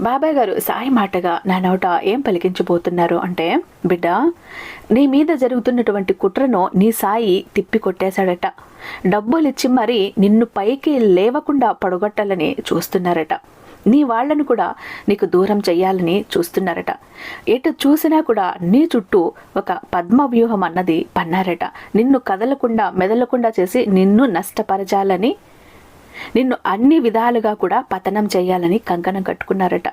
బాబాయ్ గారు సాయి మాటగా నా నోట ఏం పలికించబోతున్నారు అంటే బిడ్డ నీ మీద జరుగుతున్నటువంటి కుట్రను నీ సాయి తిప్పి కొట్టేశాడట. డబ్బులిచ్చి మరీ నిన్ను పైకి లేవకుండా పడగొట్టాలని చూస్తున్నారట. నీ వాళ్ళను కూడా నీకు దూరం చెయ్యాలని చూస్తున్నారట. ఎటు చూసినా కూడా నీ చుట్టూ ఒక పద్మ వ్యూహం అన్నది పన్నారట. నిన్ను కదలకుండా మెదలకుండా చేసి నిన్ను నష్టపరచాలని నిన్ను అన్ని విధాలుగా కూడా పతనం చేయాలని కంకణం కట్టుకున్నారట.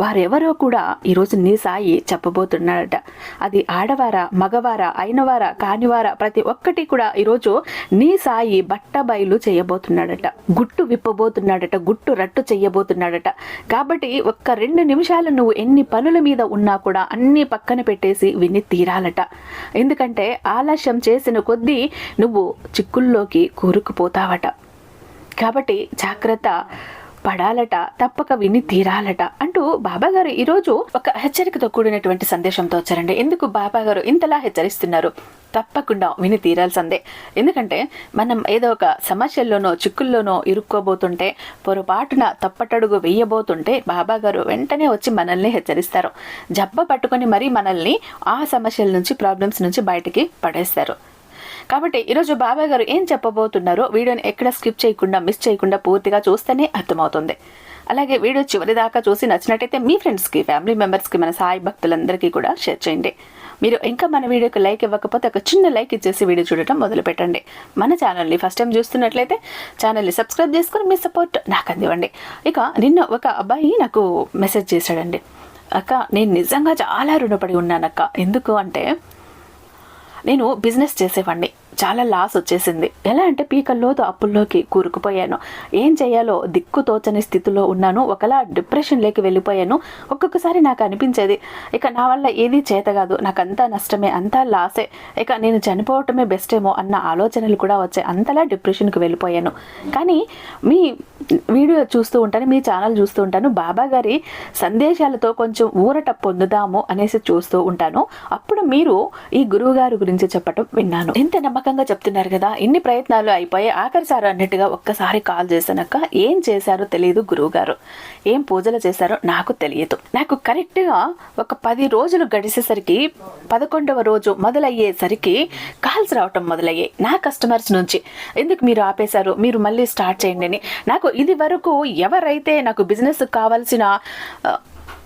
వారెవరో కూడా ఈరోజు నీ సాయి చెప్పబోతున్నాడట అది ఆడవారా మగవారా అయినవారా కానివారా ప్రతి ఒక్కటి కూడా ఈరోజు నీ సాయి బట్ట బయలు చేయబోతున్నాడట. గుట్టు విప్పబోతున్నాడట గుట్టు రట్టు చేయబోతున్నాడట. కాబట్టి ఒక్క రెండు నిమిషాలు నువ్వు ఎన్ని పనుల మీద ఉన్నా కూడా అన్ని పక్కన పెట్టేసి విని తీరాలట. ఎందుకంటే ఆలస్యం చేసిన కొద్దీ నువ్వు చిక్కుల్లోకి కూరుకుపోతావట. కాబట్టి జాగ్రత్త పడాలట తప్పక విని తీరాలట అంటూ బాబా గారు ఈరోజు ఒక హెచ్చరికతో కూడినటువంటి సందేశంతో వచ్చారండి. ఎందుకు బాబా గారు ఇంతలా హెచ్చరిస్తున్నారు? తప్పకుండా విని తీరాల్సిందే. ఎందుకంటే మనం ఏదో ఒక సమస్యల్లోనో చిక్కుల్లోనో ఇరుక్కోబోతుంటే పొరపాటున తప్పటడుగు వేయబోతుంటే బాబా గారు వెంటనే వచ్చి మనల్ని హెచ్చరిస్తారు. జబ్బ పట్టుకొని మరీ మనల్ని ఆ సమస్యల నుంచి ప్రాబ్లమ్స్ నుంచి బయటికి పడేస్తారు. కాబట్టి ఈరోజు బాబాయ్ గారు ఏం చెప్పబోతున్నారో వీడియోని ఎక్కడ స్కిప్ చేయకుండా మిస్ చేయకుండా పూర్తిగా చూస్తేనే అర్థమవుతుంది. అలాగే వీడియో చివరి దాకా చూసి నచ్చినట్టయితే మీ ఫ్రెండ్స్కి ఫ్యామిలీ మెంబర్స్కి మన సాయి భక్తులందరికీ కూడా షేర్ చేయండి. మీరు ఇంకా మన వీడియోకి లైక్ ఇవ్వకపోతే ఒక చిన్న లైక్ ఇచ్చేసి వీడియో చూడటం మొదలు పెట్టండి మన ఛానల్ని ఫస్ట్ టైం చూస్తున్నట్లయితే ఛానల్ని సబ్స్క్రైబ్ చేసుకుని మీ సపోర్ట్ నాకు అందివ్వండి. ఇక నిన్న ఒక అబ్బాయి నాకు మెసేజ్ చేశాడండి. అక్క నేను నిజంగా చాలా రుణపడి ఉన్నానక్క. ఎందుకు అంటే నేను బిజినెస్ చేసేవాడిని చాలా లాస్ వచ్చేసింది. ఎలా అంటే పీకల్లోదు అప్పుల్లోకి కూరుకుపోయాను. ఏం చేయాలో దిక్కు తోచని స్థితిలో ఉన్నాను. ఒకలా డిప్రెషన్లోకి వెళ్ళిపోయాను. ఒక్కొక్కసారి నాకు అనిపించేది ఇక నా వల్ల ఏది చేత కాదు. నాకు అంతా నష్టమే అంతా లాసే ఇక నేను చనిపోవటమే బెస్ట్ ఏమో అన్న ఆలోచనలు కూడా వచ్చాయి అంతలా డిప్రెషన్కి వెళ్ళిపోయాను. కానీ మీ వీడియో చూస్తూ ఉంటాను మీ ఛానల్ చూస్తూ ఉంటాను. బాబా గారి సందేశాలతో కొంచెం ఊరట పొందుదాము అనేసి చూస్తూ ఉంటాను. అప్పుడు మీరు ఈ గురువు గారి గురించి చెప్పటం విన్నాను. ఎంత నమ్మకంగా చెప్తున్నారు కదా. ఇన్ని ప్రయత్నాలు అయిపోయి ఆఖరిసారి అన్నట్టుగా ఒక్కసారి కాల్ చేశానక్క. ఏం చేశారో తెలియదు గురువు గారు ఏం పూజలు చేశారో నాకు తెలియదు. నాకు కరెక్ట్గా ఒక పది రోజులు గడిచేసరికి పదకొండవ రోజు మొదలయ్యేసరికి కాల్స్ రావటం మొదలయ్యాయి. నా కస్టమర్స్ నుంచి. ఎందుకు మీరు ఆపేశారు? మీరు మళ్ళీ స్టార్ట్ చేయండి అని. నాకు ఇది వరకు ఎవరైతే నాకు బిజినెస్ కావాల్సిన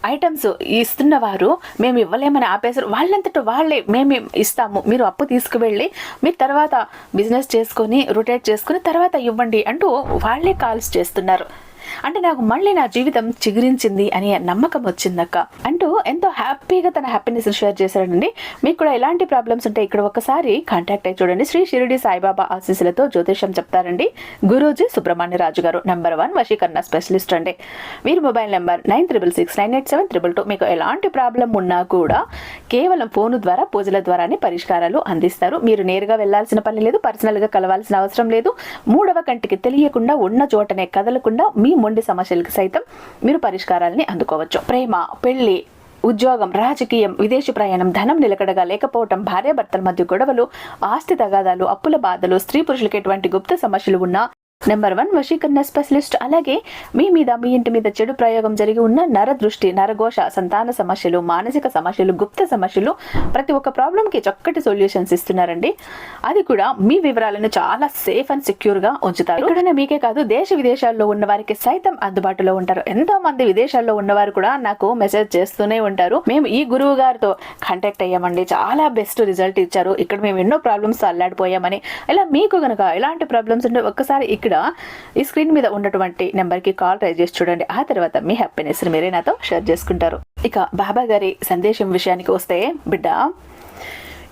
ఐటమ్స్ ఇస్తున్న వారు మేము ఇవ్వలేమని ఆపేశారు. వాళ్ళంతట వాళ్ళే మేము ఇస్తాము. మీరు అప్పు తీసుకువెళ్ళి మీరు తర్వాత బిజినెస్ చేసుకొని రొటేట్ చేసుకుని తర్వాత ఇవ్వండి అంటూ వాళ్ళే కాల్స్ చేస్తున్నారు. అంటే నాకు మళ్ళీ నా జీవితం చిగురించింది అనే నమ్మకం వచ్చిందక్క. అంటూ ఎంతో హ్యాపీగా తన హ్యాపీనెస్ షేర్ చేశాడండి. మీకు కూడా ఎలాంటి ప్రాబ్లమ్స్ ఉంటే ఇక్కడ ఒకసారి కాంటాక్ట్ అయ్యి చూడండి. శ్రీ షిరిడి సాయిబాబా ఆశీస్సులతో జ్యోతిషం చెప్తారండి. గురూజీ సుబ్రహ్మణ్య రాజు గారు నెంబర్ వన్ వశీకరణ స్పెషలిస్ట్ అండి. మీరు mobile number nine triple six nine eight seven triple two. మీకు ఎలాంటి ప్రాబ్లం ఉన్నా కూడా కేవలం ఫోను ద్వారా పూజల ద్వారానే పరిష్కారాలు అందిస్తారు. మీరు నేరుగా వెళ్ళాల్సిన పని లేదు పర్సనల్గా కలవాల్సిన అవసరం లేదు. మూడవ కంటికి తెలియకుండా ఉన్న చోటనే కదలకుండా మీ మొండి సమస్యలకు సైతం మీరు పరిష్కారాలని అందుకోవచ్చు. ప్రేమ పెళ్ళి ఉద్యోగం రాజకీయం విదేశీ ప్రయాణం ధనం నిలకడగా లేకపోవటం భార్యాభర్తల మధ్య గొడవలు ఆస్తి తగాదాలు అప్పుల బాధలు స్త్రీ పురుషులకు ఎటువంటి గుప్త సమస్యలు ఉన్నా నెంబర్ వన్ వశీకరణ స్పెషలిస్ట్. అలాగే మీ మీద మీ ఇంటి మీద చెడు ప్రయోగం జరిగి ఉన్న నర దృష్టి నరఘోష సంతాన సమస్యలు మానసిక సమస్యలు గుప్త సమస్యలు ప్రతి ఒక్క ప్రాబ్లంకి చక్కటి సొల్యూషన్స్ ఇస్తున్నారండి. అది కూడా మీ వివరాలను చాలా సేఫ్ అండ్ సెక్యూర్గా ఉంచుతారు. ఇక్కడనే మీకే కాదు దేశ విదేశాల్లో ఉన్న వారికి సైతం అందుబాటులో ఉంటారు. ఎంతో మంది విదేశాల్లో ఉన్నవారు కూడా నాకు మెసేజ్ చేస్తూనే ఉంటారు. మేము ఈ గురువు గారితో కాంటాక్ట్ అయ్యామండి. చాలా బెస్ట్ రిజల్ట్ ఇచ్చారు. ఇక్కడ మేము ఎన్నో ప్రాబ్లమ్స్ అల్లాడిపోయామని. ఇలా మీకు గనక ఎలాంటి ప్రాబ్లమ్స్ ఉంటే ఒక్కసారి ఇక్కడ ఈ స్క్రీన్ మీద ఉన్నటువంటి నెంబర్కి కాల్ ట్రై చేసి చూడండి. ఆ తర్వాత మీ హ్యాపీనెస్ మీరే నాతో షేర్ చేసుకుంటారు. ఇక బాబా గారి సందేశం విషయానికి వస్తే బిడ్డ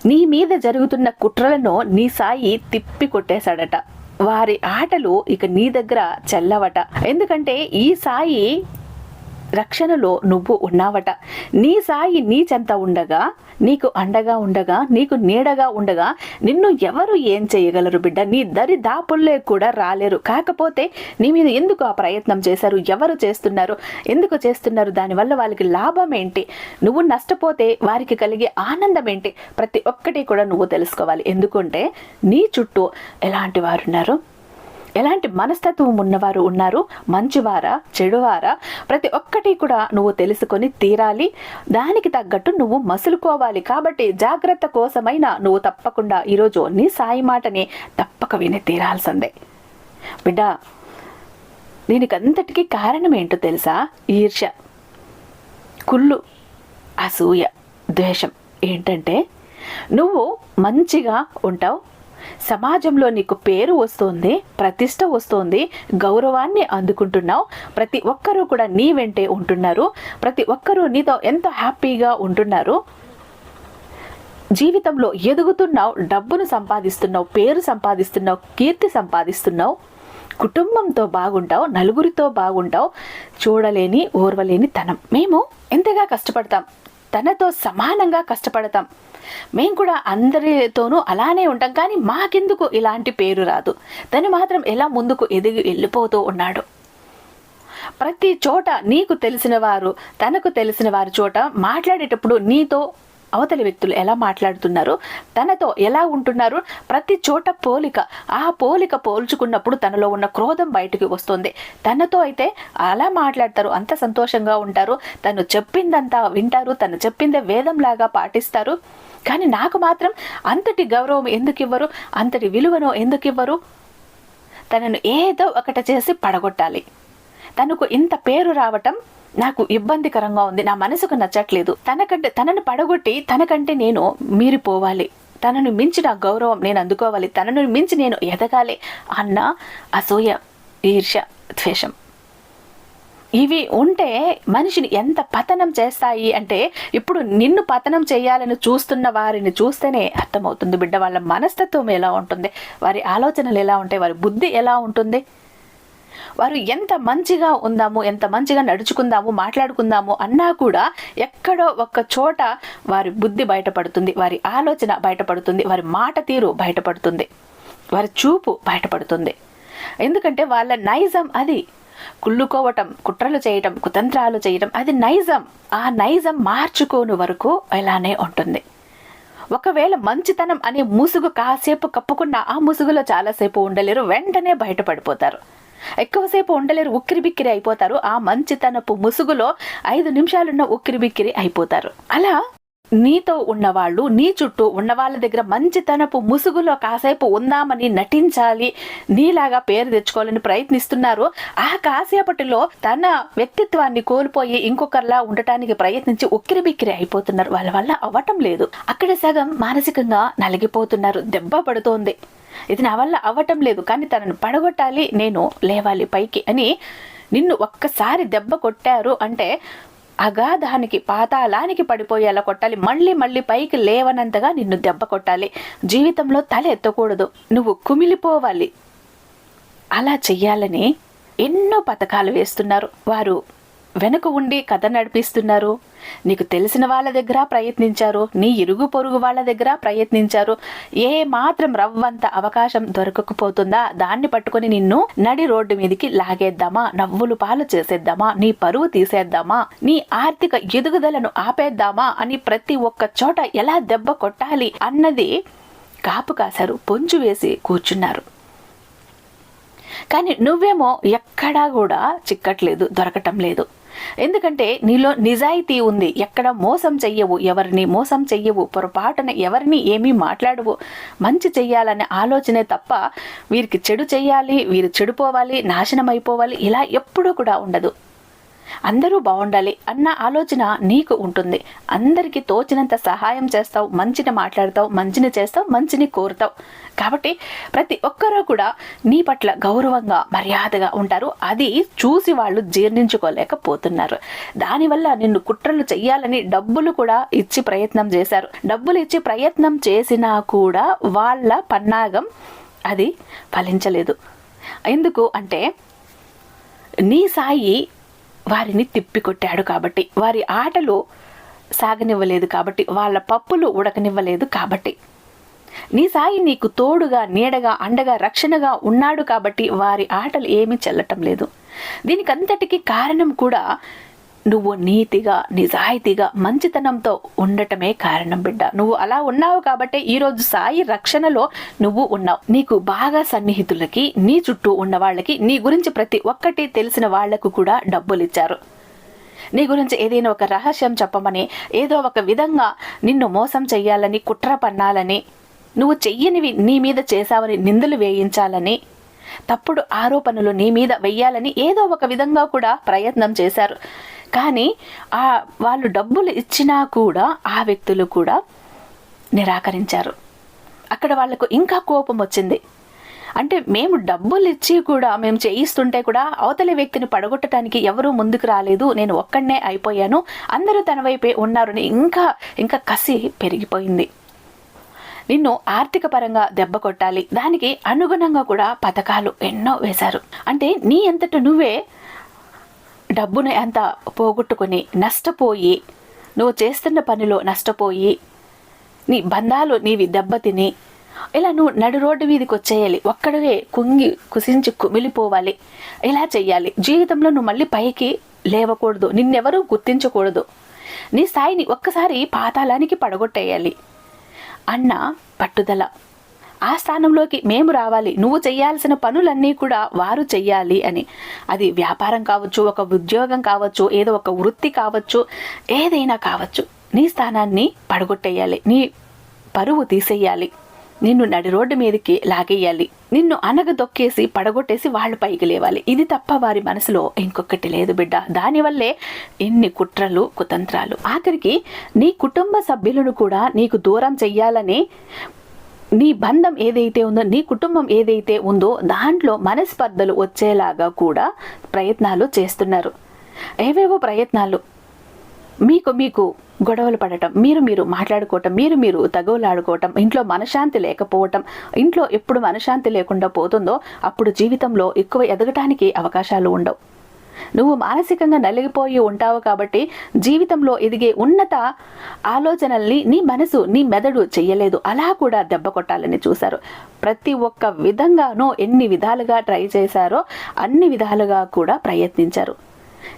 నీ మీద జరుగుతున్న కుట్రలను నీ సాయి తిప్పి కొట్టేశాడట. వారి ఆటలు ఇక నీ దగ్గర చెల్లవట. ఎందుకంటే ఈ సాయి రక్షణలో నువ్వు ఉన్నావట. నీ సాయి నీ చెంత ఉండగా నీకు అండగా ఉండగా నీకు నీడగా ఉండగా నిన్ను ఎవరు ఏం చేయగలరు బిడ్డ? నీ దరి దాపుల్లే కూడా రాలేరు. కాకపోతే నీ మీద ఎందుకు ఆ ప్రయత్నం చేశారు? ఎవరు చేస్తున్నారు? ఎందుకు చేస్తున్నారు? దానివల్ల వాళ్ళకి లాభం ఏంటి? నువ్వు నష్టపోతే వారికి కలిగే ఆనందం ఏంటి? ప్రతి ఒక్కటి కూడా నువ్వు తెలుసుకోవాలి. ఎందుకంటే నీ చుట్టూ ఎలాంటి వారున్నారు? ఎలాంటి మనస్తత్వం ఉన్నవారు ఉన్నారు? మంచివారా? చెడువారా? ప్రతి ఒక్కటి కూడా నువ్వు తెలుసుకొని తీరాలి. దానికి తగ్గట్టు నువ్వు మసులుకోవాలి. కాబట్టి జాగ్రత్త కోసమైనా నువ్వు తప్పకుండా ఈరోజు నీ సాయి మాటని తప్పక విని తీరాల్సిందే. బిడ్డ దీనికంతటికీ కారణం ఏంటో తెలుసా? ఈర్ష్య కుళ్ళు అసూయ ద్వేషం. ఏంటంటే నువ్వు మంచిగా ఉంటావు సమాజంలో నీకు పేరు వస్తుంది ప్రతిష్ట వస్తుంది గౌరవాన్ని అందుకుంటున్నావు. ప్రతి ఒక్కరూ కూడా నీ వెంటే ఉంటున్నారు. ప్రతి ఒక్కరూ నీతో ఎంతో హ్యాపీగా ఉంటున్నారు. జీవితంలో ఎదుగుతున్నావు డబ్బును సంపాదిస్తున్నావు పేరు సంపాదిస్తున్నావు కీర్తి సంపాదిస్తున్నావు. కుటుంబంతో బాగుంటావు నలుగురితో బాగుంటావు. చూడలేని ఓర్వలేని తనం. మేము ఎంతగా కష్టపడతాం? తనతో సమానంగా కష్టపడతాం. మేము కూడా అందరితోనూ అలానే ఉంటాం కానీ మాకెందుకు ఇలాంటి పేరు రాదు. తను మాత్రం ఎలా ముందుకు ఎదిగి వెళ్ళిపోతూ ఉన్నాడు. ప్రతి చోట నీకు తెలిసిన వారు తనకు తెలిసిన వారి చోట మాట్లాడేటప్పుడు నీతో అవతలి వ్యక్తులు ఎలా మాట్లాడుతున్నారు తనతో ఎలా ఉంటున్నారు ప్రతి చోట పోలిక ఆ పోలిక పోల్చుకున్నప్పుడు తనలో ఉన్న క్రోధం బయటకు వస్తుంది. తనతో అయితే అలా మాట్లాడతారు అంత సంతోషంగా ఉంటారు. తను చెప్పిందంతా వింటారు తను చెప్పిందే వేదంలాగా పాటిస్తారు. కానీ నాకు మాత్రం అంతటి గౌరవం ఎందుకు ఇవ్వరు అంతటి విలువను ఎందుకు ఇవ్వరు తనను ఏదో ఒకటి చేసి పడగొట్టాలి. తనకు ఇంత పేరు రావటం నాకు ఇబ్బందికరంగా ఉంది. నా మనసుకు నచ్చట్లేదు. తనకంటే తనను పడగొట్టి తనకంటే నేను మీరిపోవాలి. తనను మించిన గౌరవం నేను అందుకోవాలి. తనను మించి నేను ఎదగాలి అన్న అసూయ ఈర్ష ద్వేషం. ఇవి ఉంటే మనిషిని ఎంత పతనం చేస్తాయి అంటే ఇప్పుడు నిన్ను పతనం చేయాలని చూస్తున్న వారిని చూస్తేనే అర్థమవుతుంది బిడ్డ. వాళ్ళ మనస్తత్వం ఎలా ఉంటుంది? వారి ఆలోచనలు ఎలా ఉంటాయి? వారి బుద్ధి ఎలా ఉంటుంది? వారు ఎంత మంచిగా ఉందాము ఎంత మంచిగా నడుచుకుందాము మాట్లాడుకుందాము అన్నా కూడా ఎక్కడో ఒక చోట వారి బుద్ధి బయటపడుతుంది వారి ఆలోచన బయటపడుతుంది వారి మాట తీరు బయటపడుతుంది వారి చూపు బయటపడుతుంది. ఎందుకంటే వాళ్ళ నైజం అది. కుళ్ళుకోవటం కుట్రలు చేయటం కుతంత్రాలు చేయటం అది నైజం. ఆ నైజం మార్చుకోని వరకు ఇలానే ఉంటుంది. ఒకవేళ మంచితనం అనే ముసుగు కాసేపు కప్పుకున్న ఆ ముసుగులో చాలాసేపు ఉండలేరు వెంటనే బయటపడిపోతారు. ఎక్కువసేపు ఉండలేరు ఉక్కిరి బిక్కిరి అయిపోతారు. ఆ మంచితనపు ముసుగులో ఐదు నిమిషాలున్న ఉక్కిరి బిక్కిరి అయిపోతారు. అలా నీతో ఉన్నవాళ్ళు నీ చుట్టూ ఉన్న వాళ్ళ దగ్గర మంచితనపు ముసుగులో కాసేపు ఉందామని నటించాలి. నీలాగా పేరు తెచ్చుకోవాలని ప్రయత్నిస్తున్నారు. ఆ కాసేపటిలో తన వ్యక్తిత్వాన్ని కోల్పోయి ఇంకొకరిలా ఉండటానికి ప్రయత్నించి ఉక్కిరి బిక్కిరి అయిపోతున్నారు. వాళ్ళ వల్ల అవ్వటం లేదు. అక్కడ సగం మానసికంగా నలిగిపోతున్నారు. దెబ్బ పడుతోంది. ఇది నా వల్ల అవ్వటం లేదు. కానీ తనను పడగొట్టాలి. నేను లేవాలి పైకి అని నిన్ను ఒక్కసారి దెబ్బ కొట్టారు అంటే అగాధానికి పాతాళానికి పడిపోయేలా కొట్టాలి. మళ్ళీ మళ్ళీ పైకి లేవనంతగా నిన్ను దెబ్బ కొట్టాలి. జీవితంలో తల ఎత్తకూడదు. నువ్వు కుమిలిపోవాలి. అలా చెయ్యాలని ఎన్నో పథకాలు వేస్తున్నారు. వారు వెనుక ఉండి కథ నడిపిస్తున్నారు. నీకు తెలిసిన వాళ్ళ దగ్గర ప్రయత్నించారు. నీ ఇరుగు పొరుగు వాళ్ళ దగ్గర ప్రయత్నించారు. ఏ మాత్రం రవ్వంత అవకాశం దొరకకపోతుందా? దాన్ని పట్టుకొని నిన్ను నడి రోడ్డు మీదకి లాగేద్దామా? నవ్వులు పాలు చేసేద్దామా? నీ పరువు తీసేద్దామా? నీ ఆర్థిక ఎదుగుదలను ఆపేద్దామా? అని ప్రతి ఒక్క చోట ఎలా దెబ్బ కొట్టాలి అన్నది కాపు కాశారు. పొంచు వేసి కూర్చున్నారు. కానీ నువ్వేమో ఎక్కడా కూడా చిక్కట్లేదు దొరకటం లేదు. ఎందుకంటే నీలో నిజాయితీ ఉంది. ఎక్కడ మోసం చెయ్యవు ఎవరిని మోసం చెయ్యవు పొరపాటున ఎవరిని ఏమీ మాట్లాడవు. మంచి చెయ్యాలనే ఆలోచనే తప్ప వీరికి చెడు చెయ్యాలి వీరు చెడిపోవాలి నాశనం అయిపోవాలి ఇలా ఎప్పుడూ కూడా ఉండదు. అందరూ బాగుండాలి అన్న ఆలోచన నీకు ఉంటుంది. అందరికీ తోచినంత సహాయం చేస్తావు మంచిని మాట్లాడతావు మంచిని చేస్తావు మంచిని కోరుతావు. కాబట్టి ప్రతి ఒక్కరూ కూడా నీ పట్ల గౌరవంగా మర్యాదగా ఉంటారు. అది చూసి వాళ్ళు జీర్ణించుకోలేకపోతున్నారు. దానివల్ల నిన్ను కుట్రలు చెయ్యాలని డబ్బులు కూడా ఇచ్చి ప్రయత్నం చేశారు. డబ్బులు ఇచ్చి ప్రయత్నం చేసినా కూడా వాళ్ళ పన్నాగం అది ఫలించలేదు. ఎందుకు అంటే నీ సాయి వారిని తిప్పికొట్టాడు కాబట్టి వారి ఆటలు సాగనివ్వలేదు కాబట్టి వాళ్ళ పప్పులు ఉడకనివ్వలేదు కాబట్టి. నీ సాయి నీకు తోడుగా నీడగా అండగా రక్షణగా ఉన్నాడు కాబట్టి వారి ఆటలు ఏమీ చెల్లటం లేదు. దీనికంతటికి కారణం కూడా నువ్వు నీతిగా నిజాయితీగా మంచితనంతో ఉండటమే కారణం బిడ్డ. నువ్వు అలా ఉన్నావు కాబట్టి ఈరోజు సాయి రక్షణలో నువ్వు ఉన్నావు. నీకు బాగా సన్నిహితులకి నీ చుట్టూ ఉన్న వాళ్ళకి నీ గురించి ప్రతి ఒక్కటి తెలిసిన వాళ్ళకు కూడా డబ్బులు ఇచ్చారు నీ గురించి ఏదైనా ఒక రహస్యం చెప్పమని ఏదో ఒక విధంగా నిన్ను మోసం చెయ్యాలని కుట్ర పన్నాలని నువ్వు చెయ్యనివి నీ మీద చేశావని నిందలు వేయించాలని తప్పుడు ఆరోపణలు నీ మీద వెయ్యాలని ఏదో ఒక విధంగా కూడా ప్రయత్నం చేశారు. కానీ ఆ వాళ్ళు డబ్బులు ఇచ్చినా కూడా ఆ వ్యక్తులు కూడా నిరాకరించారు. అక్కడ వాళ్ళకు ఇంకా కోపం వచ్చింది. అంటే మేము డబ్బులు ఇచ్చి కూడా మేము చేయిస్తుంటే కూడా అవతలి వ్యక్తిని పడగొట్టడానికి ఎవరూ ముందుకు రాలేదు. నేను ఒక్కడనే అయిపోయాను. అందరూ తన వైపే ఉన్నారని ఇంకా ఇంకా కసి పెరిగిపోయింది. నిన్ను ఆర్థిక పరంగా దెబ్బ కొట్టాలి. దానికి అనుగుణంగా కూడా పథకాలు ఎన్నో వేశారు. అంటే నీ అంతట నువ్వే డబ్బును ఎంత పోగొట్టుకుని నష్టపోయి నువ్వు చేస్తున్న పనిలో నష్టపోయి నీ బంధాలు నీవి దెబ్బతిని ఇలా నువ్వు నడు రోడ్డు మీదకి వచ్చేయాలి. ఒక్కడవే కుంగి కుసించి కుమిలిపోవాలి. ఇలా చెయ్యాలి. జీవితంలో నువ్వు మళ్ళీ పైకి లేవకూడదు. నిన్నెవరూ గుర్తించకూడదు. నీ స్థాయిని ఒక్కసారి పాతాళానికి పడగొట్టేయాలి. అన్న పట్టుదల. ఆ స్థానంలోకి మేము రావాలి నువ్వు చేయాల్సిన పనులన్నీ కూడా వారు చెయ్యాలి అని. అది వ్యాపారం కావచ్చు ఒక ఉద్యోగం కావచ్చు ఏదో ఒక వృత్తి కావచ్చు ఏదైనా కావచ్చు. నీ స్థానాన్ని పడగొట్టేయాలి నీ పరువు తీసేయాలి నిన్ను నడి రోడ్డు మీదకి లాగేయాలి నిన్ను అనగదొక్కేసి పడగొట్టేసి వాళ్ళు పైకి లేవాలి. ఇది తప్ప వారి మనసులో ఇంకొకటి లేదు బిడ్డ. దానివల్లే ఎన్ని కుట్రలు కుతంత్రాలు. ఆఖరికి నీ కుటుంబ సభ్యులను కూడా నీకు దూరం చెయ్యాలని నీ బంధం ఏదైతే ఉందో నీ కుటుంబం ఏదైతే ఉందో దాంట్లో మనస్పర్ధలు వచ్చేలాగా కూడా ప్రయత్నాలు చేస్తున్నారు. ఏవేవో ప్రయత్నాలు. మీకు మీకు గొడవలు పడటం మీరు మీరు మాట్లాడుకోవటం మీరు మీరు తగవులాడుకోవటం ఇంట్లో మనశ్శాంతి లేకపోవటం ఇంట్లో ఎప్పుడు మనశ్శాంతి లేకుండా పోతుందో అప్పుడు జీవితంలో ఎక్కువ ఎదగటానికి అవకాశాలు ఉండవు. నువ్వు మానసికంగా నలిగిపోయి ఉంటావు కాబట్టి జీవితంలో ఎదిగే ఉన్నత ఆలోచనల్ని నీ మనసు నీ మెదడు చెయ్యలేదు. అలా కూడా దెబ్బ కొట్టాలని చూశారు. ప్రతి ఒక్క విధంగానూ ఎన్ని విధాలుగా ట్రై చేశారో అన్ని విధాలుగా కూడా ప్రయత్నించారు.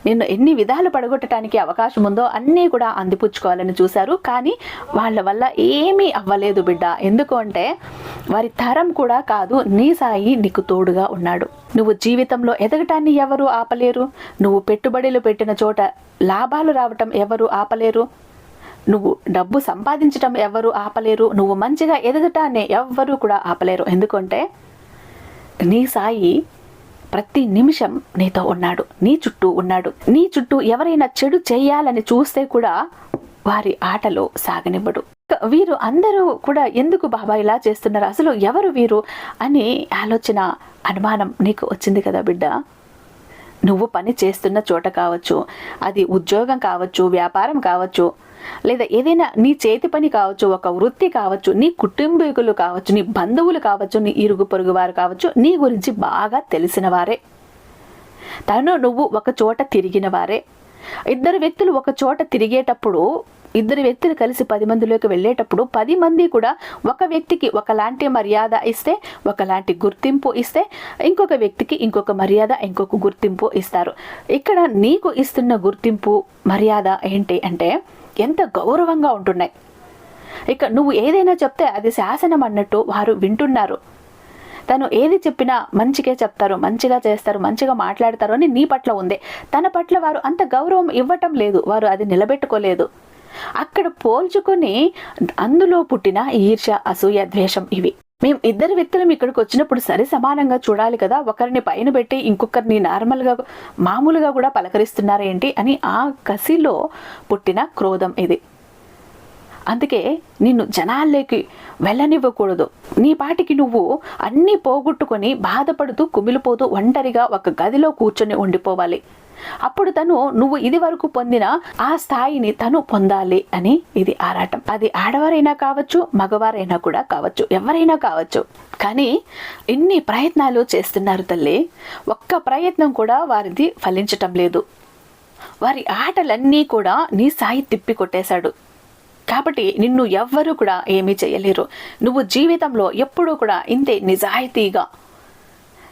నిన్ను ఎన్ని విధాలు పడగొట్టడానికి అవకాశం ఉందో అన్నీ కూడా అందిపుచ్చుకోవాలని చూశారు. కానీ వాళ్ళ వల్ల ఏమీ అవ్వలేదు బిడ్డ. ఎందుకు అంటే వారి తరం కూడా కాదు నీ సాయి నీకు తోడుగా ఉన్నాడు. నువ్వు జీవితంలో ఎదగటాన్ని ఎవరు ఆపలేరు? నువ్వు పెట్టుబడులు పెట్టిన చోట లాభాలు రావటం ఎవరు ఆపలేరు? నువ్వు డబ్బు సంపాదించటం ఎవరు ఆపలేరు? నువ్వు మంచిగా ఎదగటాన్ని ఎవ్వరూ కూడా ఆపలేరు. ఎందుకంటే నీ సాయి ప్రతి నిమిషం నీతో ఉన్నాడు నీ చుట్టూ ఉన్నాడు. నీ చుట్టూ ఎవరైనా చెడు చేయాలని చూస్తే కూడా వారి ఆటలో సాగనివ్వడు. వీరు అందరూ కూడా ఎందుకు బాబా ఇలా చేస్తున్నారు? అసలు ఎవరు వీరు అని ఆలోచన అనుమానం నీకు వచ్చింది కదా బిడ్డ? నువ్వు పని చేస్తున్న చోట కావచ్చు అది ఉద్యోగం కావచ్చు వ్యాపారం కావచ్చు లేదా ఏదైనా నీ చేతి పని కావచ్చు ఒక వృత్తి కావచ్చు నీ కుటుంబీకులు కావచ్చు నీ బంధువులు కావచ్చు నీ ఇరుగు పొరుగు వారు కావచ్చు నీ గురించి బాగా తెలిసిన వారే. తను నువ్వు ఒక చోట తిరిగిన వారే. ఇద్దరు వ్యక్తులు ఒక చోట తిరిగేటప్పుడు ఇద్దరు వ్యక్తులు కలిసి పది మందిలోకి వెళ్ళేటప్పుడు పది మంది కూడా ఒక వ్యక్తికి ఒకలాంటి మర్యాద ఇస్తే ఒకలాంటి గుర్తింపు ఇస్తే ఇంకొక వ్యక్తికి ఇంకొక మర్యాద ఇంకొక గుర్తింపు ఇస్తారు. ఇక్కడ నీకు ఇస్తున్న గుర్తింపు మర్యాద ఏంటి అంటే ఎంత గౌరవంగా ఉంటున్నాయి. ఇక నువ్వు ఏదైనా చెప్తే అది శాసనం అన్నట్టు వారు వింటున్నారు. తను ఏది చెప్పినా మంచిగా చెప్తారు మంచిగా చేస్తారు మంచిగా మాట్లాడతారు అని నీ పట్ల ఉంది. తన పట్ల వారు అంత గౌరవం ఇవ్వటం లేదు వారు అది నిలబెట్టుకోలేదు. అక్కడ పోల్చుకొని అందులో పుట్టిన ఈర్ష అసూయ ద్వేషం ఇవి. మేము ఇద్దరు వ్యక్తులం ఇక్కడికి వచ్చినప్పుడు సరి సమానంగా చూడాలి కదా. ఒకరిని పైన పెట్టి ఇంకొకరిని నార్మల్గా మామూలుగా కూడా పలకరిస్తున్నారేంటి అని ఆ కసిలో పుట్టిన క్రోధం ఇది. అందుకే నిన్ను జనాల్లోకి వెళ్ళనివ్వకూడదు. నీ పాటికి నువ్వు అన్నీ పోగొట్టుకొని బాధపడుతూ కుమిలిపోతూ ఒంటరిగా ఒక గదిలో కూర్చొని ఉండిపోవాలి. అప్పుడు తను నువ్వు ఇది వరకు పొందిన ఆ స్థాయిని తను పొందాలి అని ఇది ఆరాటం. అది ఆడవారైనా కావచ్చు మగవారైనా కూడా కావచ్చు ఎవరైనా కావచ్చు. కానీ ఇన్ని ప్రయత్నాలు చేస్తున్నారు తల్లి ఒక్క ప్రయత్నం కూడా వారిది ఫలించటం లేదు. వారి ఆటలన్నీ కూడా నీ సాయి తిప్పి కొట్టేశాడు. కాబట్టి నిన్ను ఎవ్వరూ కూడా ఏమీ చేయలేరు. నువ్వు జీవితంలో ఎప్పుడూ కూడా ఇంతే నిజాయితీగా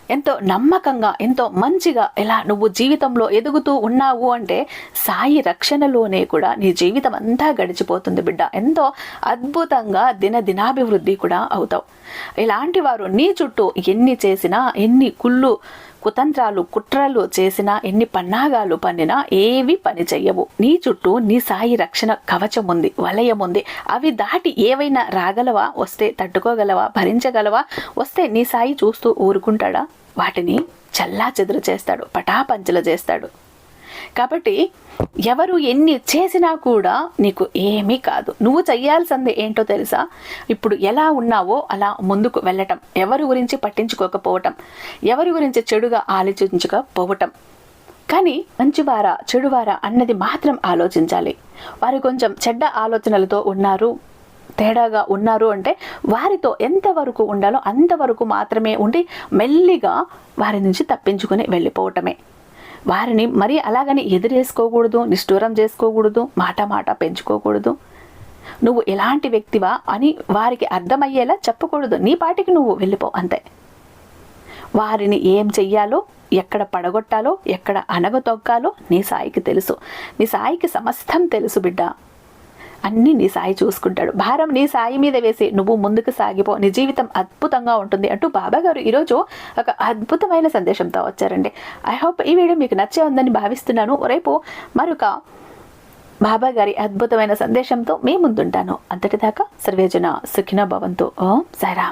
ఎంతో నమ్మకంగా ఎంతో మంచిగా ఎలా నువ్వు జీవితంలో ఎదుగుతూ ఉన్నావు అంటే సాయి రక్షణలోనే కూడా నీ జీవితం అంతా గడిచిపోతుంది బిడ్డ. ఎంతో అద్భుతంగా దినదినాభివృద్ధి కూడా అవుతావు. ఇలాంటి వారు నీ చుట్టూ ఎన్ని చేసినా ఎన్ని కుళ్ళు కుతంత్రాలు కుట్రలు చేసినా ఎన్ని పన్నాగాలు పన్నినా ఏవి పని చెయ్యవు. నీ చుట్టూ నీ సాయి రక్షణ కవచం ఉంది వలయం ఉంది అవి దాటి ఏవైనా రాగలవా? వస్తే తట్టుకోగలవా? భరించగలవా? వస్తే నీ సాయి చూస్తూ ఊరుకుంటాడా? వాటిని చల్లా చెదురు చేస్తాడు పటాపంచలు చేస్తాడు. కాబట్టి ఎవరు ఎన్ని చేసినా కూడా నీకు ఏమీ కాదు. నువ్వు చెయ్యాల్సింది ఏంటో తెలుసా? ఇప్పుడు ఎలా ఉన్నావో అలా ముందుకు వెళ్ళటం. ఎవరి గురించి పట్టించుకోకపోవటం. ఎవరి గురించి చెడుగా ఆలోచించకపోవటం. కానీ మంచివారా చెడువారా అన్నది మాత్రం ఆలోచించాలి. వారు కొంచెం చెడ్డ ఆలోచనలతో ఉన్నారు తేడాగా ఉన్నారు అంటే వారితో ఎంతవరకు ఉండాలో అంతవరకు మాత్రమే ఉండి మెల్లిగా వారి నుంచి తప్పించుకుని వెళ్ళిపోవటమే. వారిని మరి అలాగని ఎదురేసుకోకూడదు నిష్ఠూరం చేసుకోకూడదు మాట మాట పెంచుకోకూడదు. నువ్వు ఎలాంటి వ్యక్తివా అని వారికి అర్థమయ్యేలా చెప్పకూడదు. నీ పాటికి నువ్వు వెళ్ళిపో అంతే. వారిని ఏం చెయ్యాలో ఎక్కడ పడగొట్టాలో ఎక్కడ అనగతొక్కాలో నీ సాయికి తెలుసు. నీ సాయికి సమస్తం తెలుసు బిడ్డ. అన్నీ నీ సాయి చూసుకుంటాడు. భారం నీ సాయి మీద వేసి నువ్వు ముందుకు సాగిపో నీ జీవితం అద్భుతంగా ఉంటుంది అంటూ బాబా గారు ఈరోజు ఒక అద్భుతమైన సందేశంతో వచ్చారండి. ఐ హోప్ ఈ వీడియో మీకు నచ్చే ఉందని భావిస్తున్నాను. రేపు మరొక బాబా గారి అద్భుతమైన సందేశంతో మీ ముందుంటాను. అంతటిదాకా సర్వేజన సుఖిన భవంతు. ఓం సాయిరామ్.